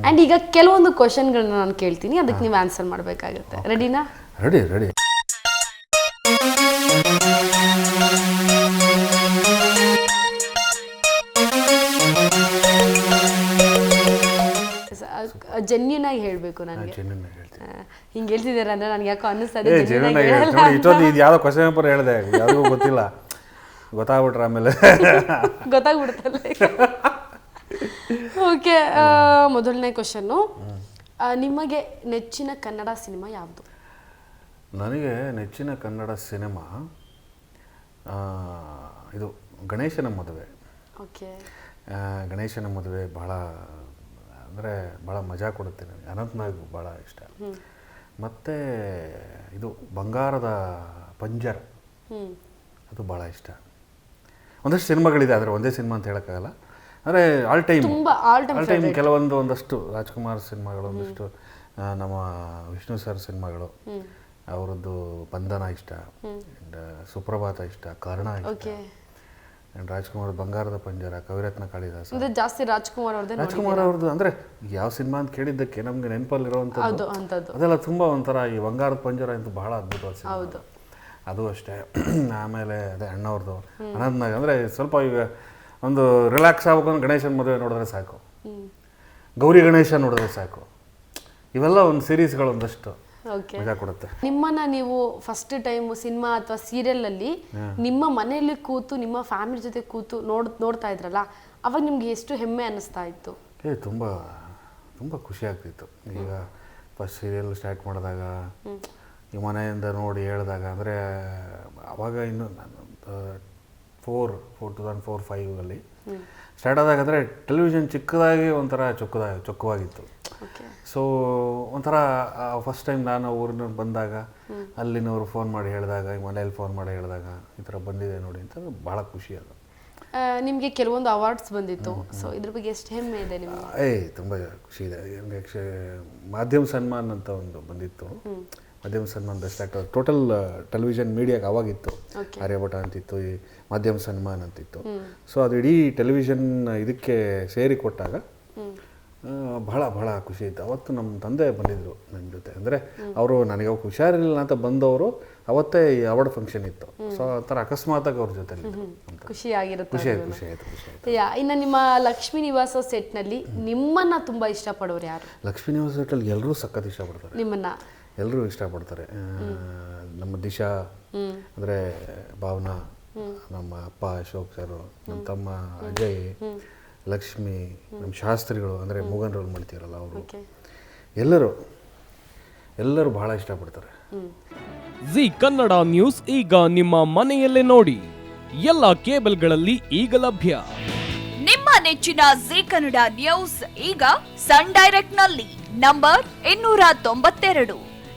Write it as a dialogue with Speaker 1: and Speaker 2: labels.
Speaker 1: And ಈಗ ಕೆಲವೊಂದು ಕ್ವಶನ್ಗಳನ್ನ ನಾನು ಕೇಳ್ತೀನಿ ಅದಕ್ಕೆ ನೀವು ಆನ್ಸರ್ ಮಾಡಬೇಕಾಗುತ್ತೆ. ರೆಡಿನಾ
Speaker 2: ರೆಡಿ ರೆಡಿ
Speaker 1: ಜೆನ್ಯೂನ್ ಆಗಿ ಹೇಳಬೇಕು ನನಗೆ. ಹಿಂಗೆ ಹೇಳ್ತಿದ್ದಾರೆ ಅಂದ್ರೆ ನನಗೆ ಯಾಕೋ ಅನ್ನಿಸ್ತದೆ
Speaker 2: ಇಷ್ಟೊಂದು ಇದು ಯಾವುದೋ ಕ್ವಶನ್ ಪೇಪರ್ ಹೇಳಿದೆ. ಯಾರಿಗೂ ಗೊತ್ತಿಲ್ಲ. ಗೊತ್ತಾಗ್ಬಿಟ್ರೆ ಆಮೇಲೆ.
Speaker 1: ಗೊತ್ತಾಗ್ಬಿಡುತ್ತಲ್ಲ ಓಕೆ ಮೊದಲನೇ ಕ್ವಶನ್ನು ನಿಮಗೆ ನೆಚ್ಚಿನ ಕನ್ನಡ ಸಿನಿಮಾ ಯಾವುದು?
Speaker 2: ನನಗೆ ನೆಚ್ಚಿನ ಕನ್ನಡ ಸಿನಿಮಾ ಇದು ಗಣೇಶನ ಮದುವೆ.
Speaker 1: ಓಕೆ
Speaker 2: ಗಣೇಶನ ಮದುವೆ ಭಾಳ ಅಂದರೆ ಭಾಳ ಮಜಾ ಕೊಡುತ್ತೆ ನನಗೆ. ಅನಂತನಾಗ್ ಭಾಳ ಇಷ್ಟ. ಮತ್ತು ಇದು ಬಂಗಾರದ ಪಂಜರ್. ಅದು ಭಾಳ ಇಷ್ಟ. ಒಂದಷ್ಟು ಸಿನಿಮಾಗಳಿದೆ ಆದರೆ ಒಂದೇ ಸಿನಿಮಾ ಅಂತ ಹೇಳೋಕ್ಕಾಗಲ್ಲ. ಅಂದರೆ ಆಲ್ ಟೈಮ್
Speaker 1: ತುಂಬ ಆಲ್ ಟೈಮ್
Speaker 2: ಆಲ್ ಟೈಮ್ ಕೆಲವೊಂದು ಒಂದಷ್ಟು ರಾಜ್ಕುಮಾರ್ ಸಿನಿಮಾಗಳು ಒಂದಷ್ಟು ನಮ್ಮ ವಿಷ್ಣು ಸರ್ ಸಿನಿಮಾಗಳು. ಅವರದ್ದು ಬಂಧನ ಇಷ್ಟ. ಆ್ಯಂಡ್ ಸುಪ್ರಭಾತ ಇಷ್ಟ ಕರ್ಣ ಇಷ್ಟ.
Speaker 1: ಓಕೆ.
Speaker 2: ಆ್ಯಂಡ್ ರಾಜ್ಕುಮಾರ್ ಬಂಗಾರದ ಪಂಜರ ಕವಿರತ್ನ ಕಾಳಿದಾಸ.
Speaker 1: ಜಾಸ್ತಿ ರಾಜ್ಕುಮಾರ್ ಅವ್ರದ್ದು
Speaker 2: ರಾಜ್ಕುಮಾರ್ ಅವ್ರದ್ದು ಅಂದರೆ ಯಾವ ಸಿನಿಮಾ ಅಂತ ಕೇಳಿದ್ದಕ್ಕೆ ನಮಗೆ ನೆನಪಲ್ಲಿರುವಂಥದ್ದು. ಅದೆಲ್ಲ ತುಂಬ ಒಂಥರ ಈ ಬಂಗಾರದ ಪಂಜರ ಅಂತೂ ಬಹಳ ಅದ್ಭುತವಾದ ಸಿನಿಮಾ.
Speaker 1: ಹೌದು.
Speaker 2: ಅದು ಅಷ್ಟೇ. ಆಮೇಲೆ ಅದೇ ಅಣ್ಣವ್ರದ್ದು ಅನಂತನಾಗ್ ಅಂದರೆ ಸ್ವಲ್ಪ ಈಗ ಒಂದು ರಿಲ್ಯಾಕ್ಸ್ ಆಗಬೇಕು ಅಂದ್ರೆ ಗಣೇಶನ ಮದುವೆ ನೋಡಿದ್ರೆ ಸಾಕು. ಗೌರಿ ಗಣೇಶ ನೋಡಿದ್ರೆ ಸಾಕು. ಇವೆಲ್ಲ ಒಂದು ಸೀರೀಸ್ಗಳು ಒಂದಷ್ಟು ಮಜಾ ಕೊಡುತ್ತೆ.
Speaker 1: ನಿಮ್ಮನ್ನ ನೀವು ಫಸ್ಟ್ ಟೈಮ್ ಸಿನಿಮಾ ಅಥವಾ ಸೀರಿಯಲ್ ಅಲ್ಲಿ ನಿಮ್ಮ ಮನೆಯಲ್ಲಿ ಕೂತು ನಿಮ್ಮ ಫ್ಯಾಮಿಲಿ ಜೊತೆ ಕೂತು ನೋಡ್ ನೋಡ್ತಾ ಇದ್ರಲ್ಲ ಅವಾಗ ನಿಮ್ಗೆ ಎಷ್ಟು ಹೆಮ್ಮೆ ಅನಿಸ್ತಾ ಇತ್ತು?
Speaker 2: ಏ ತುಂಬ ತುಂಬ ಖುಷಿ ಆಗ್ತಿತ್ತು. ಈಗ ಫಸ್ಟ್ ಸೀರಿಯಲ್ ಸ್ಟಾರ್ಟ್ ಮಾಡಿದಾಗ ಈ ಮನೆಯಿಂದ ನೋಡಿ ಹೇಳಿದಾಗ ಅಂದರೆ ಅವಾಗ ಇನ್ನು four four two thousand four ಫೈವಲ್ಲಿ start ಆದಾಗ ಅಂದರೆ ಟೆಲಿವಿಷನ್ ಚಿಕ್ಕದಾಗಿ ಒಂಥರ ಚೊಕ್ಕದ ಚೊಕ್ಕವಾಗಿತ್ತು. ಸೊ ಒಂಥರ ಫಸ್ಟ್ ಟೈಮ್ ನಾನು ಊರಿನ ಬಂದಾಗ ಅಲ್ಲಿನವರು ಫೋನ್ ಮಾಡಿ ಹೇಳಿದಾಗ ಮನೆಯಲ್ಲಿ ಫೋನ್ ಮಾಡಿ ಹೇಳಿದಾಗ ಈ ಥರ ಬಂದಿದೆ ನೋಡಿ ಅಂತ ಭಾಳ ಖುಷಿ ಅದು.
Speaker 1: ನಿಮಗೆ ಕೆಲವೊಂದು ಅವಾರ್ಡ್ಸ್ ಬಂದಿತ್ತು. ಸೊ ಇದ್ರ ಬಗ್ಗೆ ಎಷ್ಟು ಹೆಮ್ಮೆ ಇದೆ ನಿಮಗೆ?
Speaker 2: ಏಯ್ ತುಂಬ ಖುಷಿ ಇದೆ. ಮಾಧ್ಯಮ ಸನ್ಮಾನ್ ಅಂತ ಒಂದು ಬಂದಿತ್ತು. ಮಾಧ್ಯಮ ಸನ್ಮಾನ್ ಬೆಸ್ಟ್ ಆ್ಯಕ್ಟರ್ ಟೋಟಲ್ ಟೆಲಿವಿಷನ್ ಮೀಡಿಯಾಗೆ ಅವಾಗಿತ್ತು. ಆರ್ಯಭಟ ಅಂತಿತ್ತು ಈ ಮಾಧ್ಯಮ ಸನ್ಮಾನ್ ಅಂತಿತ್ತು. ಸೊ ಅದು ಇಡೀ ಟೆಲಿವಿಷನ್ ಇದಕ್ಕೆ ಸೇರಿ ಕೊಟ್ಟಾಗ ಬಹಳ ಬಹಳ ಖುಷಿ ಇತ್ತು ಅವತ್ತು ನಮ್ಮ ತಂದೆ ಬಂದಿದ್ದರು ನನ್ನ ಜೊತೆ. ಅಂದರೆ ಅವರು ನನಗೆ ಅವಾಗ ಹುಷಾರಿಲ್ಲ ಅಂತ ಬಂದವರು ಅವತ್ತೇ ಈ ಅವಾರ್ಡ್ ಫಂಕ್ಷನ್ ಇತ್ತು. ಸೊ ಆ ಥರ ಅಕಸ್ಮಾತಾಗಿ ಅವ್ರ ಜೊತೆ
Speaker 1: ಖುಷಿ ಆಗಿರುತ್ತೆ
Speaker 2: ಖುಷಿ ಆಯ್ತು ಖುಷಿ ಆಯ್ತು ಖುಷಿ ಆಯ್ತು.
Speaker 1: ಇನ್ನು ನಿಮ್ಮ ಲಕ್ಷ್ಮೀ ನಿವಾಸ ಸೆಟ್ನಲ್ಲಿ ನಿಮ್ಮನ್ನ ತುಂಬ ಇಷ್ಟಪಡೋರು ಯಾರು?
Speaker 2: ಲಕ್ಷ್ಮೀ ನಿವಾಸ ಸೆಟ್ಟಲ್ಲಿ ಎಲ್ಲರೂ ಸಖತ್ ಇಷ್ಟಪಡ್ತಾರೆ.
Speaker 1: ನಿಮ್ಮನ್ನ.
Speaker 2: ಎಲ್ಲರೂ ಇಷ್ಟಪಡ್ತಾರೆ. ನಮ್ಮ ದಿಶಾ ಅಂದರೆ ಭಾವನಾ ನಮ್ಮ ಅಪ್ಪ ಅಶೋಕ್ ಸರ್ ನಮ್ಮ ತಮ್ಮ ಅಜಯ್ ಲಕ್ಷ್ಮಿ ನಮ್ಮ ಶಾಸ್ತ್ರಿಗಳು ಅಂದರೆ ಮೂಗನ್ ರೋಲ್ ಮಾಡ್ತೀರಲ್ಲ ಅವರು. ಎಲ್ಲರೂ ಎಲ್ಲರೂ ಬಹಳ ಇಷ್ಟಪಡ್ತಾರೆ.
Speaker 3: ಜಿ ಕನ್ನಡ ನ್ಯೂಸ್ ಈಗ ನಿಮ್ಮ ಮನೆಯಲ್ಲೇ ನೋಡಿ. ಎಲ್ಲ ಕೇಬಲ್ಗಳಲ್ಲಿ ಈಗ ಲಭ್ಯ.
Speaker 4: ನಿಮ್ಮ ನೆಚ್ಚಿನ ಜಿ ಕನ್ನಡ ನ್ಯೂಸ್ ಈಗ ಸನ್ ಡೈರೆಕ್ಟ್ನಲ್ಲಿ ನಂಬರ್ ಇನ್ನೂರ ತೊಂಬತ್ತೆರಡು.